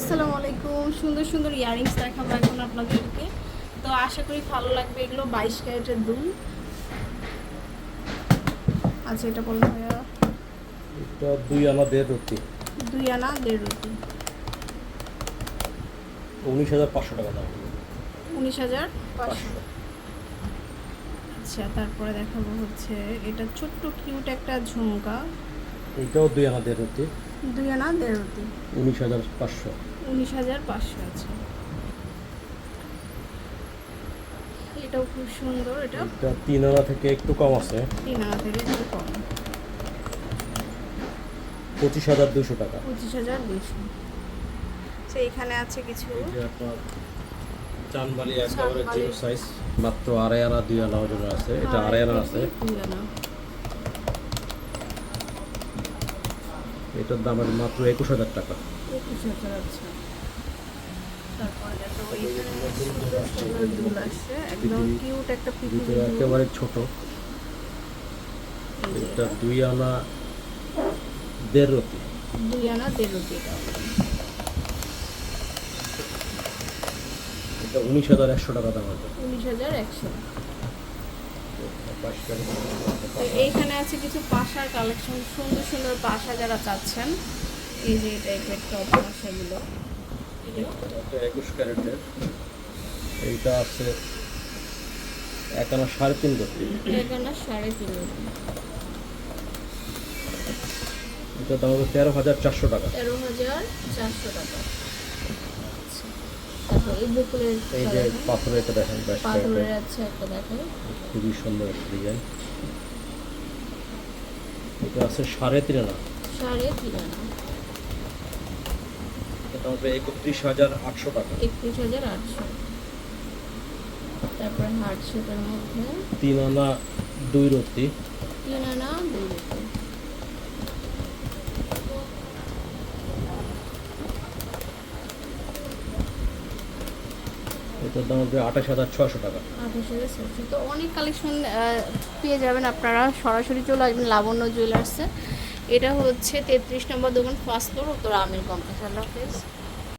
আসসালামু আলাইকুম। সুন্দর সুন্দর ইয়ারিংস দেখাবো এখন আপনাদেরকে। তো আশা করি ভালো লাগবে এগুলো বাইশ ক্যারেটের দুল। আচ্ছা এটা বলুন ভাইয়া। এটা দুই আনা দেড় রুটি। দুই আনা দেড় রুটি। উনিশ হাজার পাঁচশো টাকা দাম। উনিশ হাজার পাঁচশো। আচ্ছা তারপরে দেখাবো হচ্ছে এটা ছোট্ট কিউট একটা ঝুমকা। এটাও দুই আনা দেড় রুটি। দুই আনা দেড় রুটি। উনিশ হাজার পাঁচশো। উনিশ হাজার পাঁচশো আছে। এটাও খুব সুন্দর এটা এটা তিন আনা থেকে একটু কম আছে। তিন আনা থেকে একটু কম। পঁচিশ হাজার দুশো টাকা। পঁচিশ হাজার দুশো। তো এখানে আছে কিছু চানবালি একেবারে জিরো সাইজ মাত্র আড়াই আনা দুই আনা ওজন আছে। এটা আড়াই আনা আছে। দুই আনা। এটার দাম আছে মাত্র একুশ হাজার টাকা। ভিতরে একেবারে ছোট। এটা। দুই আনা দেড় রুটি। দুই আনা দেড় রুটি। এটা উনিশ হাজার একশো টাকা দাম আছে। উনিশ হাজার একশো। তো এইখানে আছে কিছু পাশার কালেকশন সুন্দর সুন্দর পাশা যারা চাচ্ছেন এই যে টাইপের টপ পাশাগুলো একুশ ক্যারেটের। এইটা আছে এক আনা সাড়ে তিন রুটি এখানে সাড়ে তিন রুটি এটা দাম হবে তেরো হাজার চারশো টাকা। তেরো হাজার চারশো টাকা। এই বকুলের এই যে দেখেন। পাথরের আছে একটা দেখো খুবই সুন্দর একটা ডিজাইন। এটা আছে সাড়ে তিন আনা সাড়ে তিন আনা এটা হবে একত্রিশ হাজার আটশো টাকা। একত্রিশ হাজার আটশো। তারপরে হার্ট শেপের মধ্যে। তিন আনা দুই রুটি তিন আনা দুই রুটি এটার দাম হবে আঠাশ হাজার ছশো টাকা। তো অনেক কালেকশন পেয়ে যাবেন আপনারা। সরাসরি চলে আসবেন লাবণ্য জুয়েলার্সে এটা হচ্ছে তেত্রিশ নম্বর দোকান ফার্স্ট ফ্লোর উত্তর আমির কমপ্লেক্স আল্লাহ হাফেজ।